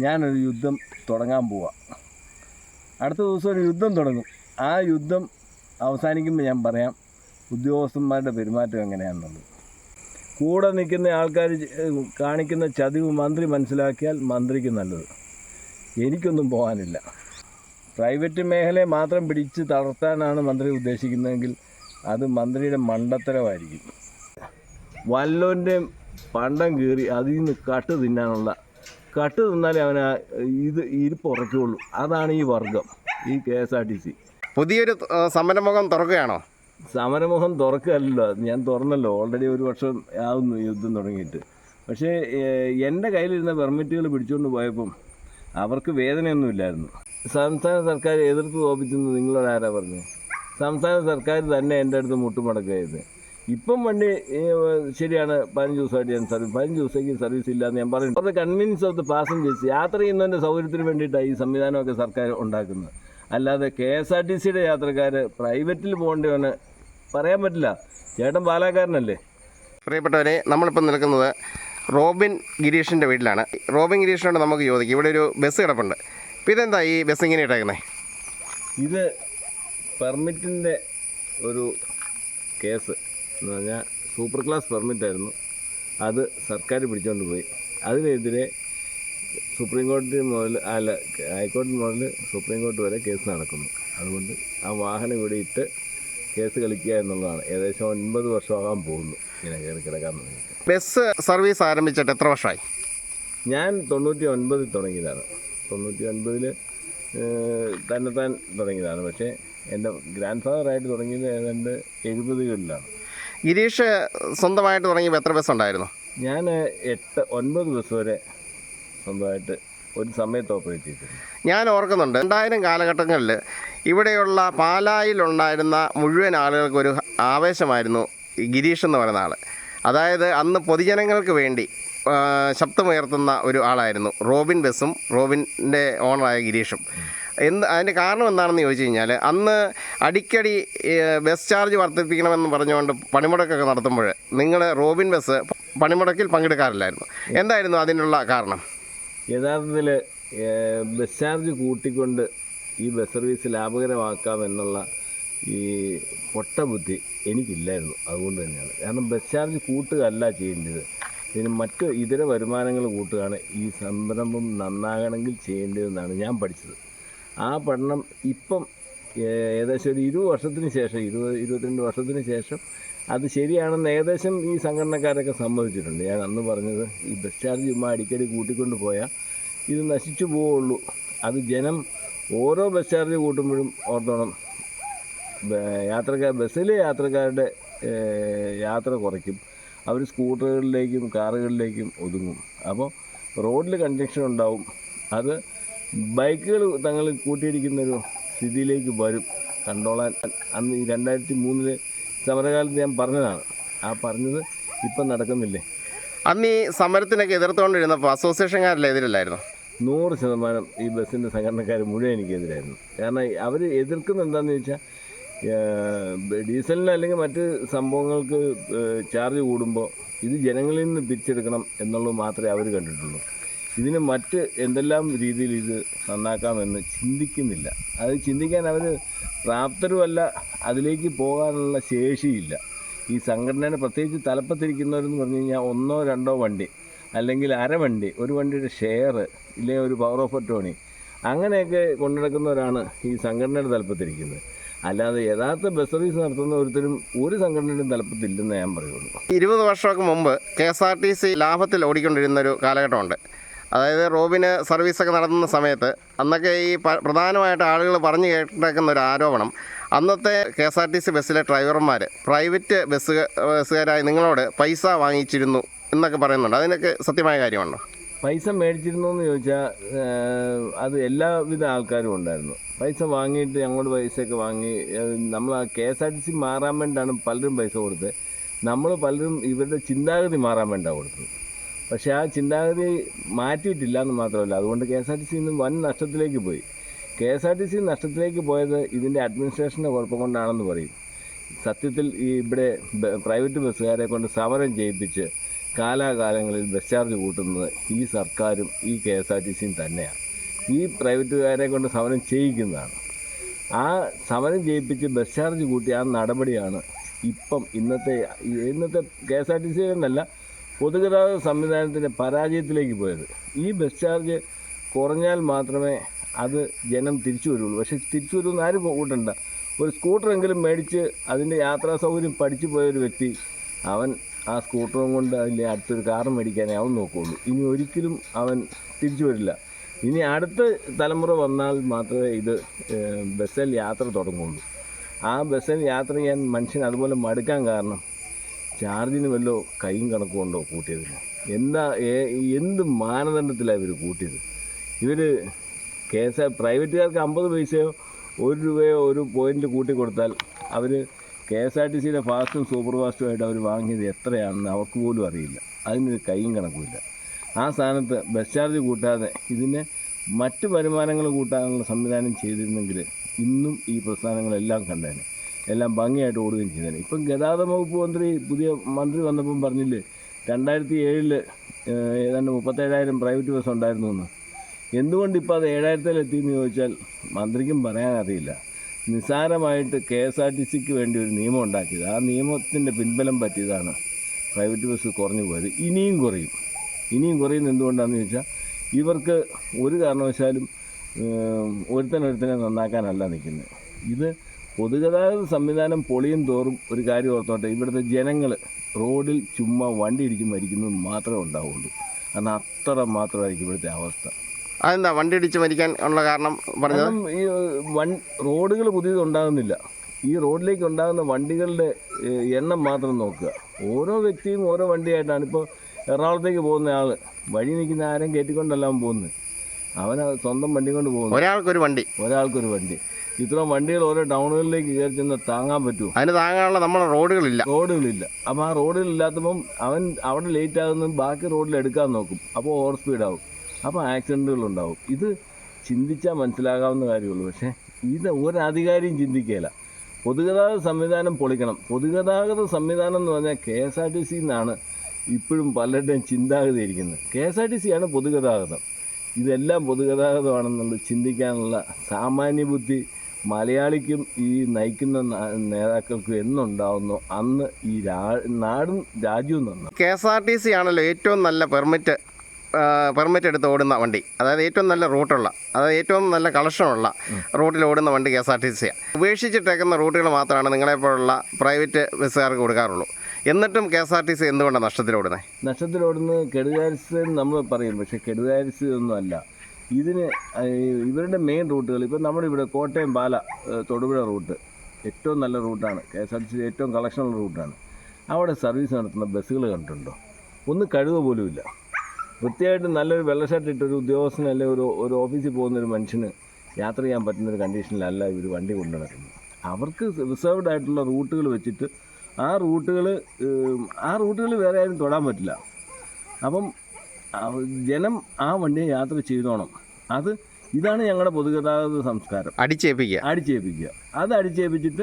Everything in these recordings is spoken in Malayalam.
ഞാനൊരു യുദ്ധം തുടങ്ങാൻ പോവാ. അടുത്ത ദിവസം ഒരു യുദ്ധം തുടങ്ങും. ആ യുദ്ധം അവസാനിക്കുമ്പോൾ ഞാൻ പറയാം ഉദ്യോഗസ്ഥന്മാരുടെ പെരുമാറ്റം എങ്ങനെയാണെന്നുള്ളത്. കൂടെ നിൽക്കുന്ന ആൾക്കാർ കാണിക്കുന്ന ചതിവ് മന്ത്രി മനസ്സിലാക്കിയാൽ മന്ത്രിക്ക് നല്ലത്. എനിക്കൊന്നും പോകാനില്ല പ്രൈവറ്റ് മേഖലയെ മാത്രം പിടിച്ച് തളർത്താനാണ് മന്ത്രി ഉദ്ദേശിക്കുന്നതെങ്കിൽ അത് മന്ത്രിയുടെ മണ്ടത്തരമായിരിക്കും. വല്ലോന്റെ പണ്ടം കീറി അതിൽ നിന്ന് കട്ട് തിന്നാനുള്ള കട്ട് തിന്നാലേ അവന് ഇത് ഇരിപ്പ് ഉറയ്ക്കുള്ളൂ അതാണ് ഈ വർഗം ഈ K S R T C. പുതിയൊരു സമരമുഖം തുറക്കുകയാണോ? സമരമുഖം തുറക്കുകയല്ലല്ലോ ഞാൻ തുറന്നല്ലോ. ഓൾറെഡി ഒരു വർഷം ആവുന്നു യുദ്ധം തുടങ്ങിയിട്ട്. പക്ഷേ എന്റെ കയ്യിലിരുന്ന പെർമിറ്റുകൾ പിടിച്ചുകൊണ്ട് പോയപ്പം അവർക്ക് വേദനയൊന്നുമില്ലായിരുന്നു സംസ്ഥാന സർക്കാർ എതിർത്ത് തോപ്പിച്ചെന്ന് നിങ്ങളോട് ആരാ പറഞ്ഞു? സംസ്ഥാന സർക്കാർ തന്നെ എന്റെ അടുത്ത് മുട്ടുമടക്കുകയത് ഇപ്പം വണ്ടി ശരിയാണ് പതിനഞ്ച് ദിവസമായിട്ട് ഞാൻ സർവീസ് പതിനഞ്ച് ദിവസത്തേക്ക് സർവീസ് ഇല്ല എന്ന് ഞാൻ പറയുന്നു. അവരുടെ കൺവീൻസ് ഓഫ് ദ പാസഞ്ചേഴ്സ് യാത്ര ചെയ്യുന്നതിന്റെ സൗകര്യത്തിന് വേണ്ടിയിട്ടാണ് ഈ സംവിധാനമൊക്കെ സർക്കാർ ഉണ്ടാക്കുന്നത്. അല്ലാതെ കെ എസ് ആർ ടി സിയുടെ യാത്രക്കാർ പ്രൈവറ്റിൽ പോകേണ്ടവന് പറയാൻ പറ്റില്ല. ചേട്ടൻ പാലാക്കാരനല്ലേ? പ്രിയപ്പെട്ടവരെ നമ്മളിപ്പോൾ നിൽക്കുന്നത് റോബിൻ ഗിരീഷിന്റെ വീട്ടിലാണ്. റോബിൻ ഗിരീഷിനോട് നമുക്ക് ചോദിക്കും. ഇവിടെ ഒരു ബസ് കിടപ്പുണ്ട്. അപ്പോൾ ഇതെന്താ ഈ ബസ് ഇങ്ങനെ ഇട്ടേക്കുന്നത് ഇത് പെർമിറ്റിന്റെ ഒരു കേസ് എന്ന് പറഞ്ഞാൽ സൂപ്പർ ക്ലാസ് പെർമിറ്റായിരുന്നു അത് സർക്കാർ പിടിച്ചുകൊണ്ട് പോയി. അതിനെതിരെ സുപ്രീം കോടതി മുതൽ അല്ല ഹൈക്കോടതി മുതൽ സുപ്രീം കോടതി വരെ കേസ് നടക്കുന്നു. അതുകൊണ്ട് ആ വാഹനം ഇവിടെ ഇട്ട് കേസ് കളിക്കുക എന്നുള്ളതാണ്. ഏകദേശം ഒൻപത് വർഷമാകാൻ പോകുന്നു ഇങ്ങനെ കയറി കിടക്കാൻ തുടങ്ങിയിട്ട്. ബസ് സർവീസ് ആരംഭിച്ചിട്ട് എത്ര വർഷമായി? ഞാൻ തൊണ്ണൂറ്റി ഒൻപതിൽ തുടങ്ങിയതാണ്. തൊണ്ണൂറ്റി ഒൻപതിൽ തന്നെത്താൻ തുടങ്ങിയതാണ്. പക്ഷേ എന്റെ ഗ്രാൻഡ് ഫാദറായിട്ട് തുടങ്ങിയത് ഏതാണ്ട് എഴുപതുകളിലാണ്. ഗിരീഷ് സ്വന്തമായിട്ട് തുടങ്ങിയപ്പോൾ എത്ര ബസ് ഉണ്ടായിരുന്നു? ഞാൻ എട്ട് ഒൻപത് ബസ് വരെ സ്വന്തമായിട്ട് ഒരു സമയത്ത് ഓപ്പറേറ്റ് ചെയ്തിട്ടുണ്ട് ഞാൻ ഓർക്കുന്നുണ്ട് രണ്ടായിരം കാലഘട്ടങ്ങളിൽ ഇവിടെയുള്ള പാലായിലുണ്ടായിരുന്ന മുഴുവൻ ആളുകൾക്കൊരു ആവേശമായിരുന്നു ഈ ഗിരീഷ് എന്ന് പറയുന്ന ആൾ അതായത് അന്ന് പൊതുജനങ്ങൾക്ക് വേണ്ടി ശബ്ദമുയർത്തുന്ന ഒരു ആളായിരുന്നു റോബിൻ ബസ്സും റോബിന്റെ ഓണറായ ഗിരീഷും. എന്ത് അതിന്റെ കാരണം എന്താണെന്ന് ചോദിച്ചു കഴിഞ്ഞാൽ അന്ന് അടിക്കടി ബസ് ചാർജ് വർദ്ധിപ്പിക്കണമെന്ന് പറഞ്ഞുകൊണ്ട് പണിമുടക്കൊക്കെ നടത്തുമ്പോൾ നിങ്ങൾ റോബിൻ ബസ് പണിമുടക്കിൽ പങ്കെടുക്കാറില്ലായിരുന്നു. എന്തായിരുന്നു അതിനുള്ള കാരണം? യഥാർത്ഥത്തിൽ ബസ് ചാർജ് കൂട്ടിക്കൊണ്ട് ഈ ബസ് സർവീസ് ലാഭകരമാക്കാം എന്നുള്ള ഈ പൊട്ട ബുദ്ധി എനിക്കില്ലായിരുന്നു. അതുകൊണ്ട് തന്നെയാണ്. കാരണം ബസ് ചാർജ് കൂട്ടുകയല്ല ചെയ്യേണ്ടത്. ഇതിന് മറ്റ് ഇതര വരുമാനങ്ങൾ കൂട്ടുകയാണ് ഈ സംരംഭം നന്നാകണമെങ്കിൽ ചെയ്യേണ്ടതെന്നാണ് ഞാൻ പഠിച്ചത്. ആ പഠനം ഇപ്പം ഏകദേശം ഒരു ഇരുപത് വർഷത്തിന് ശേഷം ഇരുപത് ഇരുപത്തിരണ്ട് വർഷത്തിന് ശേഷം അത് ശരിയാണെന്ന് ഏകദേശം ഈ സംഘടനക്കാരൊക്കെ സമ്മതിച്ചിട്ടുണ്ട്. ഞാൻ അന്ന് പറഞ്ഞത് ഈ ബസ് ചാർജ് ചുമ്മാ അടിക്കടി കൂട്ടിക്കൊണ്ട് പോയാൽ ഇത് നശിച്ചു പോവുള്ളൂ. അത് ജനം ഓരോ ബസ് ചാർജ് കൂട്ടുമ്പോഴും ഓർത്തോണം യാത്രക്കാർ ബസ്സിലെ യാത്രക്കാരുടെ യാത്ര കുറയ്ക്കും. അവർ സ്കൂട്ടറുകളിലേക്കും കാറുകളിലേക്കും ഒതുങ്ങും. അപ്പോൾ റോഡിൽ കൺജക്ഷൻ ഉണ്ടാവും. അത് ബൈക്കുകൾ തങ്ങൾ കൂട്ടിയിടിക്കുന്നൊരു സ്ഥിതിയിലേക്ക് വരും. കണ്ടോളാൻ. അന്ന് ഈ രണ്ടായിരത്തി മൂന്നിൽ സമരകാലത്ത് ഞാൻ പറഞ്ഞതാണ്. ആ പറഞ്ഞത് ഇപ്പം നടക്കുന്നില്ലേ? അന്ന് ഈ സമരത്തിനൊക്കെ എതിർത്തുകൊണ്ടിരുന്നപ്പോൾ അസോസിയേഷൻകാരല്ല എതിരല്ലായിരുന്നു? നൂറ് ശതമാനം ഈ ബസ്സിന്റെ സംഘടനക്കാർ മുഴുവൻ എനിക്കെതിരായിരുന്നു. കാരണം അവർ എതിർക്കുന്ന എന്താണെന്ന് ചോദിച്ചാൽ ഡീസലിന് അല്ലെങ്കിൽ മറ്റ് സംഭവങ്ങൾക്ക് ചാർജ് കൂടുമ്പോൾ ഇത് ജനങ്ങളിൽ നിന്ന് പിരിച്ചെടുക്കണം എന്നുള്ളത് മാത്രമേ അവർ കണ്ടിട്ടുള്ളൂ. ഇതിന് മറ്റ് എന്തെല്ലാം രീതിയിൽ ഇത് നന്നാക്കാമെന്ന് ചിന്തിക്കുന്നില്ല. അത് ചിന്തിക്കാൻ അവർ പ്രാപ്തരുമല്ല അതിലേക്ക് പോകാനുള്ള ശേഷിയില്ല. ഈ സംഘടനയുടെ പ്രത്യേകിച്ച് തലപ്പത്തിരിക്കുന്നവരെന്ന് പറഞ്ഞു കഴിഞ്ഞാൽ ഒന്നോ രണ്ടോ വണ്ടി അല്ലെങ്കിൽ അര വണ്ടി ഒരു വണ്ടിയുടെ ഷെയർ ഇല്ലെങ്കിൽ ഒരു പവർ ഓഫ് അറ്റോണി അങ്ങനെയൊക്കെ കൊണ്ടുനടക്കുന്നവരാണ് ഈ സംഘടനയുടെ തലപ്പത്തിരിക്കുന്നത്. അല്ലാതെ യഥാർത്ഥ ബസ് സർവീസ് നടത്തുന്ന ഒരുത്തരും ഒരു സംഘടനയുടെയും തലപ്പത്തില്ലെന്ന് ഞാൻ പറയുള്ളൂ. ഇരുപത് വർഷമൊക്കെ മുമ്പ് K S R T C ലാഭത്തിൽ ഓടിക്കൊണ്ടിരുന്ന ഒരു കാലഘട്ടമുണ്ട്. അതായത് റോബിന് സർവീസൊക്കെ നടത്തുന്ന സമയത്ത് അന്നൊക്കെ ഈ പ്രധാനമായിട്ട് ആളുകൾ പറഞ്ഞു കേട്ടേക്കുന്ന ഒരു ആരോപണം. അന്നത്തെ K S R T C ബസ്സിലെ ഡ്രൈവർമാർ പ്രൈവറ്റ് ബസ് ബസ്സുകാരായി നിങ്ങളോട് പൈസ വാങ്ങിച്ചിരുന്നു എന്നൊക്കെ പറയുന്നുണ്ട്. അതിനൊക്കെ സത്യമായ കാര്യമാണോ പൈസ മേടിച്ചിരുന്നു എന്ന് ചോദിച്ചാൽ അത് എല്ലാവിധ ആൾക്കാരും ഉണ്ടായിരുന്നു. പൈസ വാങ്ങിയിട്ട് ഞങ്ങളുടെ പൈസയൊക്കെ വാങ്ങി നമ്മൾ K S R T C മാറാൻ വേണ്ടിയാണ് പലരും പൈസ കൊടുത്തത്. നമ്മൾ പലരും ഇവരുടെ ചിന്താഗതി മാറാൻ വേണ്ടിയാണ് കൊടുത്തത്. പക്ഷേ ആ ചിന്താഗതി മാറ്റിയിട്ടില്ല എന്ന് മാത്രമല്ല. അതുകൊണ്ട് K S R T C ഇന്ന് വൻ നഷ്ടത്തിലേക്ക് പോയി. K S R T C നഷ്ടത്തിലേക്ക് പോയത് ഇതിന്റെ അഡ്മിനിസ്ട്രേഷന്റെ കുഴപ്പം കൊണ്ടാണെന്ന് പറയും. സത്യത്തിൽ ഈ ഇവിടെ പ്രൈവറ്റ് ബസ്സുകാരെ കൊണ്ട് സമരം ചെയ്യിപ്പിച്ച് കാലാകാലങ്ങളിൽ ബസ് ചാർജ് കൂട്ടുന്നത് ഈ സർക്കാരും ഈ കെ എസ് ആർ ടി സിയും തന്നെയാണ്. ഈ പ്രൈവറ്റുകാരെ കൊണ്ട് സമരം ചെയ്യിക്കുന്നതാണ്. ആ സമരം ചെയ്യിപ്പിച്ച് ബസ് ചാർജ് കൂട്ടിയ ആ നടപടിയാണ് ഇപ്പം ഇന്നത്തെ ഇന്നത്തെ K S R T C എന്നല്ല പൊതുഗതാഗത സംവിധാനത്തിന്റെ പരാജയത്തിലേക്ക് പോയത്. ഈ ബസ് ചാർജ് കുറഞ്ഞാൽ മാത്രമേ അത് ജനം തിരിച്ചു വരുള്ളൂ. പക്ഷേ തിരിച്ചു വരുമെന്ന് ആരും കൂട്ടണ്ട. ഒരു സ്കൂട്ടറെങ്കിലും മേടിച്ച് അതിന്റെ യാത്രാ സൗകര്യം പഠിച്ചു പോയൊരു വ്യക്തി അവൻ ആ സ്കൂട്ടറും കൊണ്ട് അതിന്റെ അടുത്തൊരു കാർ മേടിക്കാനേ അവൻ നോക്കുകയുള്ളൂ ഇനി ഒരിക്കലും അവൻ തിരിച്ചു വരില്ല. ഇനി അടുത്ത തലമുറ വന്നാൽ മാത്രമേ ഇത് ബസ്സിൽ യാത്ര തുടങ്ങുള്ളൂ. ആ ബസ്സിൽ യാത്ര ചെയ്യാൻ മനുഷ്യൻ അതുപോലെ മടുക്കാൻ കാരണം ചാർജിന് വല്ലോ കൈയും കണക്കും ഉണ്ടോ കൂട്ടിയതിന്? എന്താ എന്ത് മാനദണ്ഡത്തിലാണ് ഇവർ കൂട്ടിയത്? ഇവർ കെ എസ് ആർ പ്രൈവറ്റുകാർക്ക് അമ്പത് പൈസയോ ഒരു രൂപയോ ഒരു പോയിന്റ് കൂട്ടി കൊടുത്താൽ അവർ കെ എസ് ആർ ടി സിയുടെ ഫാസ്റ്റും സൂപ്പർ ഫാസ്റ്റും ആയിട്ട് അവർ വാങ്ങിയത് എത്രയാണെന്ന് അവർക്ക് പോലും അറിയില്ല. അതിനൊരു കൈയും കണക്കുമില്ല ആ സ്ഥാനത്ത് ബസ് ചാർജ് കൂട്ടാതെ ഇതിനെ മറ്റ് വരുമാനങ്ങൾ കൂട്ടാനുള്ള സംവിധാനം ചെയ്തിരുന്നെങ്കിൽ ഇന്നും ഈ പ്രസ്ഥാനങ്ങളെല്ലാം കണ്ടേനെ. എല്ലാം ഭംഗിയായിട്ട് ഓടുകയും ചെയ്തേനെ. ഇപ്പം ഗതാഗത വകുപ്പ് മന്ത്രി പുതിയ മന്ത്രി വന്നപ്പം പറഞ്ഞില്ലേ രണ്ടായിരത്തി ഏഴിൽ ഏതാണ്ട് മുപ്പത്തേഴായിരം പ്രൈവറ്റ് ബസ് ഉണ്ടായിരുന്നു എന്ന് എന്തുകൊണ്ട് ഇപ്പോൾ അത് ഏഴായിരത്തിലെത്തിയെന്ന് ചോദിച്ചാൽ മന്ത്രിക്കും പറയാൻ അറിയില്ല നിസ്സാരമായിട്ട് കെ എസ് ആർ ടി സിക്ക് വേണ്ടി ഒരു നിയമം ഉണ്ടാക്കിയത്. ആ നിയമത്തിന്റെ പിൻബലം പറ്റിയതാണ് പ്രൈവറ്റ് ബസ് കുറഞ്ഞു പോയത്. ഇനിയും കുറയും. ഇനിയും കുറയുന്നത് എന്തുകൊണ്ടാണെന്ന് ചോദിച്ചാൽ ഇവർക്ക് ഒരു കാരണവശാലും ഒരുത്തനൊരുത്തനെ നന്നാക്കാനല്ല നിൽക്കുന്നത്. ഇത് പൊതുഗതാഗത സംവിധാനം പൊളിയും തോറും ഒരു കാര്യം ഓർത്തോട്ടെ ഇവിടുത്തെ ജനങ്ങൾ റോഡിൽ ചുമ്മാ വണ്ടി ഇടിച്ച് മരിക്കുന്നത് മാത്രമേ ഉണ്ടാവുള്ളൂ. കാരണം അത്ര മാത്രമായിരിക്കും ഇവിടുത്തെ അവസ്ഥ. അതെന്താ വണ്ടി ഇടിച്ച് മരിക്കാൻ ഉള്ള കാരണം പറഞ്ഞത്? ഈ വൺ റോഡുകൾ പുതിയത് ഉണ്ടാകുന്നില്ല. ഈ റോഡിലേക്ക് ഉണ്ടാകുന്ന വണ്ടികളുടെ എണ്ണം മാത്രം നോക്കുക. ഓരോ വ്യക്തിയും ഓരോ വണ്ടിയായിട്ടാണ്. ഇപ്പോൾ എറണാകുളത്തേക്ക് പോകുന്ന ആൾ വഴി നിൽക്കുന്ന ആരും കയറ്റിക്കൊണ്ടല്ല പോകുന്നത്. അവൻ സ്വന്തം വണ്ടി കൊണ്ട് പോകുന്നു ഒരാൾക്കൊരു വണ്ടി. ഒരാൾക്കൊരു വണ്ടി. ഇത്രയും വണ്ടികൾ ഓരോ ടൗണുകളിലേക്ക് കയറി ചെന്ന് താങ്ങാൻ പറ്റുമോ? അതിന് താങ്ങാനുള്ള നമ്മുടെ റോഡുകളില്ല. റോഡുകളില്ല. അപ്പം ആ റോഡുകളില്ലാത്തപ്പം അവൻ അവിടെ ലേറ്റ് ആകുന്ന ബാക്കി റോഡിൽ എടുക്കാൻ നോക്കും. അപ്പോൾ ഓവർ സ്പീഡാവും അപ്പോൾ ആക്സിഡന്റുകൾ ഉണ്ടാവും. ഇത് ചിന്തിച്ചാൽ മനസ്സിലാകാവുന്ന കാര്യമുള്ളൂ. പക്ഷേ ഇത് ഒരധികാരിയും ചിന്തിക്കുകയില്ല പൊതുഗതാഗത സംവിധാനം പൊളിക്കണം. പൊതുഗതാഗത സംവിധാനം എന്ന് പറഞ്ഞാൽ K S R T C എന്നാണ് ഇപ്പോഴും പലരുടെയും ചിന്താഗതി ഇരിക്കുന്നത്. K S R T C ആണ് പൊതുഗതാഗതം. ഇതെല്ലാം പൊതുഗതാഗതമാണെന്നുള്ളത് ചിന്തിക്കാനുള്ള സാമാന്യ ബുദ്ധി മലയാളിക്കും ഈ നയിക്കുന്ന നേതാക്കൾക്കും എന്നുണ്ടാവുന്നു അന്ന് ഈ രാ നാടും രാജ്യവും നന്നാവും K S R T C ആണല്ലോ ഏറ്റവും നല്ല പെർമിറ്റ് പെർമിറ്റ് എടുത്ത് ഓടുന്ന വണ്ടി. അതായത് ഏറ്റവും നല്ല റൂട്ടുള്ള അതായത് ഏറ്റവും നല്ല കളക്ഷനുള്ള റൂട്ടിൽ ഓടുന്ന വണ്ടി കെ എസ് ആർ ടി സിയാണ് ഉപേക്ഷിച്ചിട്ടേക്കുന്ന റൂട്ടുകൾ മാത്രമാണ് നിങ്ങളെപ്പോലുള്ള പ്രൈവറ്റ് ബസ്സുകാർക്ക് കൊടുക്കാറുള്ളൂ. എന്നിട്ടും K S R T C എന്തുകൊണ്ടാണ് നഷ്ടത്തിലോടുന്നത്? നഷ്ടത്തിലോടുന്നത് കെടുകാരിസ് നമ്മൾ പറയും പക്ഷേ കെടുകാരിസ് ഒന്നും അല്ല. ഇതിന് ഇവരുടെ മെയിൻ റൂട്ടുകൾ ഇപ്പം നമ്മുടെ ഇവിടെ കോട്ടയം പാല തൊടുപുഴ റൂട്ട് ഏറ്റവും നല്ല റൂട്ടാണ് K S R T C ഏറ്റവും കളക്ഷനുള്ള റൂട്ടാണ് അവിടെ സർവീസ് നടത്തുന്ന ബസ്സുകൾ കണ്ടിട്ടുണ്ടോ? ഒന്ന് കഴുക പോലുമില്ല വൃത്തിയായിട്ട് നല്ലൊരു വെള്ള ഷർട്ട് ഇട്ടൊരു ഉദ്യോഗസ്ഥന് അല്ലെങ്കിൽ ഒരു ഒരു ഓഫീസിൽ പോകുന്ന ഒരു മനുഷ്യന് യാത്ര ചെയ്യാൻ പറ്റുന്ന ഒരു കണ്ടീഷനിലല്ല ഇവർ വണ്ടി കൊണ്ടു നടക്കുന്നത് അവർക്ക് റിസർവ്ഡ് ആയിട്ടുള്ള റൂട്ടുകൾ വെച്ചിട്ട് ആ റൂട്ടുകൾ ആ റൂട്ടുകൾ വേറെ ആരും തൊടാൻ പറ്റില്ല. അപ്പം ജനം ആ വണ്ടിയെ യാത്ര ചെയ്തോണം. അത് ഇതാണ് ഞങ്ങളുടെ പൊതുഗതാഗത സംസ്കാരം. അടിച്ചേൽപ്പിക്കുക. അടിച്ചേൽപ്പിക്കുക. അത് അടിച്ചേൽപ്പിച്ചിട്ട്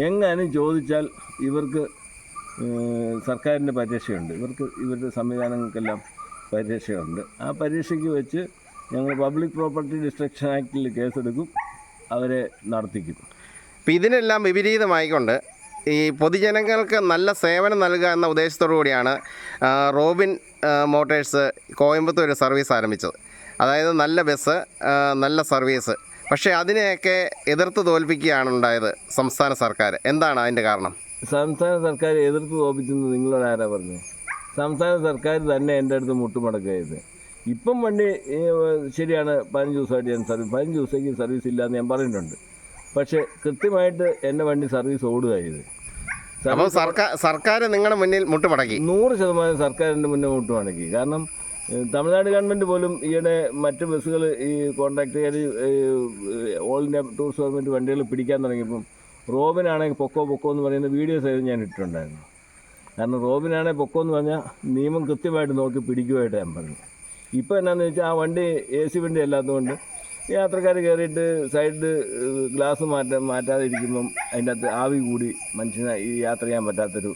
എങ്ങാനും ചോദിച്ചാൽ ഇവർക്ക് സർക്കാരിന്റെ പരിരക്ഷയുണ്ട്. ഇവർക്ക് ഇവരുടെ സംവിധാനങ്ങൾക്കെല്ലാം പരിരക്ഷയുണ്ട്. ആ പരിരക്ഷയ്ക്ക് വെച്ച് ഞങ്ങൾ പബ്ലിക് പ്രോപ്പർട്ടി ഡിസ്ട്രക്ഷൻ ആക്ടിൽ കേസെടുക്കും അവരെ നടത്തിക്കും. അപ്പം ഇതിനെല്ലാം വിപരീതമായിക്കൊണ്ട് ഈ പൊതുജനങ്ങൾക്ക് നല്ല സേവനം നൽകുക എന്ന ഉദ്ദേശത്തോടു കൂടിയാണ് റോബിൻ മോട്ടേഴ്സ് കോയമ്പത്തൂർ സർവീസ് ആരംഭിച്ചത്. അതായത് നല്ല ബസ് നല്ല സർവീസ്. പക്ഷേ അതിനെയൊക്കെ എതിർത്ത് തോൽപ്പിക്കുകയാണ് ഉണ്ടായത് സംസ്ഥാന സർക്കാർ എന്താണ് അതിന്റെ കാരണം? സംസ്ഥാന സർക്കാർ എതിർത്ത് തോൽപ്പിച്ചെന്ന് നിങ്ങളോട് ആരാ പറഞ്ഞു സംസ്ഥാന സർക്കാർ തന്നെ എന്റെ അടുത്ത് മുട്ടുമടക്കുക ഇപ്പം വണ്ടി ശരിയാണ് പതിനഞ്ച് ദിവസമായിട്ട് ഞാൻ സർവീസ് പതിനഞ്ച് ദിവസത്തേക്ക് സർവീസ് ഇല്ലയെന്ന് ഞാൻ പറഞ്ഞിട്ടുണ്ട്. പക്ഷേ കൃത്യമായിട്ട് എന്റെ വണ്ടി സർവീസ് ഓടുക ചെയ്ത് അപ്പോൾ സർക്കാർ സർക്കാർ നിങ്ങളുടെ മുന്നിൽ മുട്ടുമടക്കി നൂറ് ശതമാനം സർക്കാരിന്റെ മുന്നിൽ മുട്ടുമടക്കി കാരണം തമിഴ്നാട് ഗവൺമെന്റ് പോലും ഈയിടെ മറ്റ് ബസ്സുകൾ ഈ കോൺട്രാക്ടുകാർ ഓൾ ഇന്ത്യ ടൂറിസ്റ്റ് ഗവൺമെന്റ് വണ്ടികൾ പിടിക്കാൻ തുടങ്ങിയപ്പം റോബിനാണെങ്കിൽ പൊക്കോ പൊക്കോ എന്ന് പറയുന്ന വീഡിയോസ് ആയിരുന്നു ഞാൻ ഇട്ടിട്ടുണ്ടായിരുന്നു കാരണം റോബിനാണെങ്കിൽ പൊക്കോ എന്ന് പറഞ്ഞാൽ നിയമം കൃത്യമായിട്ട് നോക്കി പിടിക്കുമായിട്ട് ഞാൻ പറഞ്ഞു ഇപ്പോൾ എന്നാന്ന് വെച്ചാൽ ആ വണ്ടി എ സി വണ്ടി അല്ലാത്തതുകൊണ്ട് യാത്രക്കാർ കയറിയിട്ട് സൈഡ് ഗ്ലാസ് മാറ്റാൻ മാറ്റാതെ ഇരിക്കുമ്പം അതിന്റെ അകത്ത് ആവി കൂടി മനുഷ്യന് ഈ യാത്ര ചെയ്യാൻ പറ്റാത്തൊരു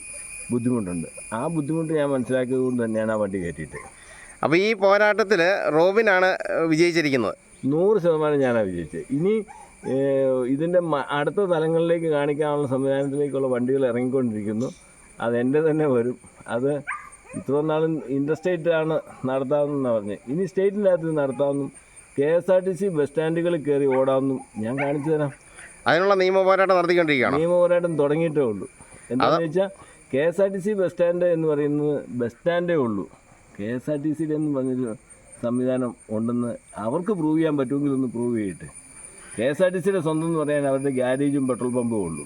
ബുദ്ധിമുട്ടുണ്ട്. ആ ബുദ്ധിമുട്ട് ഞാൻ മനസ്സിലാക്കിയത് കൊണ്ട് തന്നെയാണ് ആ വണ്ടി കയറ്റിയിട്ട്. അപ്പോൾ ഈ പോരാട്ടത്തിൽ റോബിനാണ് വിജയിച്ചിരിക്കുന്നത്. നൂറ് ശതമാനം ഞാനാണ് വിജയിച്ചത് ഇനി ഇതിന്റെ അടുത്ത തലങ്ങളിലേക്ക് കാണിക്കാനുള്ള സംവിധാനത്തിലേക്കുള്ള വണ്ടികൾ ഇറങ്ങിക്കൊണ്ടിരിക്കുന്നു. അതെന്റെ തന്നെ വരും. അത് ഇത്ര നാളും നടത്താവുന്ന ആണ് നടത്താമെന്നാണ് പറഞ്ഞത് ഇനി സ്റ്റേറ്റിന്റെ അകത്ത് നടത്താമെന്നും K S R T C bus സ്റ്റാൻഡുകളിൽ കയറി ഓടാമെന്നും ഞാൻ കാണിച്ചു തരാം. അതിനുള്ള നിയമ പോരാട്ടം നടത്തിക്കൊണ്ടിരിക്കുകയാണ്. നിയമ പോരാട്ടം തുടങ്ങിയിട്ടേ ഉള്ളൂ. എന്താണെന്ന് വെച്ചാൽ K S R T C bus stand എന്ന് പറയുന്നത് ബസ് സ്റ്റാൻഡേ ഉള്ളൂ. കെ എസ് ആർ ടി സിയിൽ എന്ന് പറഞ്ഞൊരു സംവിധാനം ഉണ്ടെന്ന് അവർക്ക് പ്രൂവ് ചെയ്യാൻ പറ്റുമെങ്കിൽ ഒന്ന് പ്രൂവ് ചെയ്തിട്ട് കെ എസ് ആർ ടി സിയുടെ സ്വന്തം എന്ന് പറയാൻ അവരുടെ ഗ്യാരേജും പെട്രോൾ പമ്പും ഉള്ളൂ.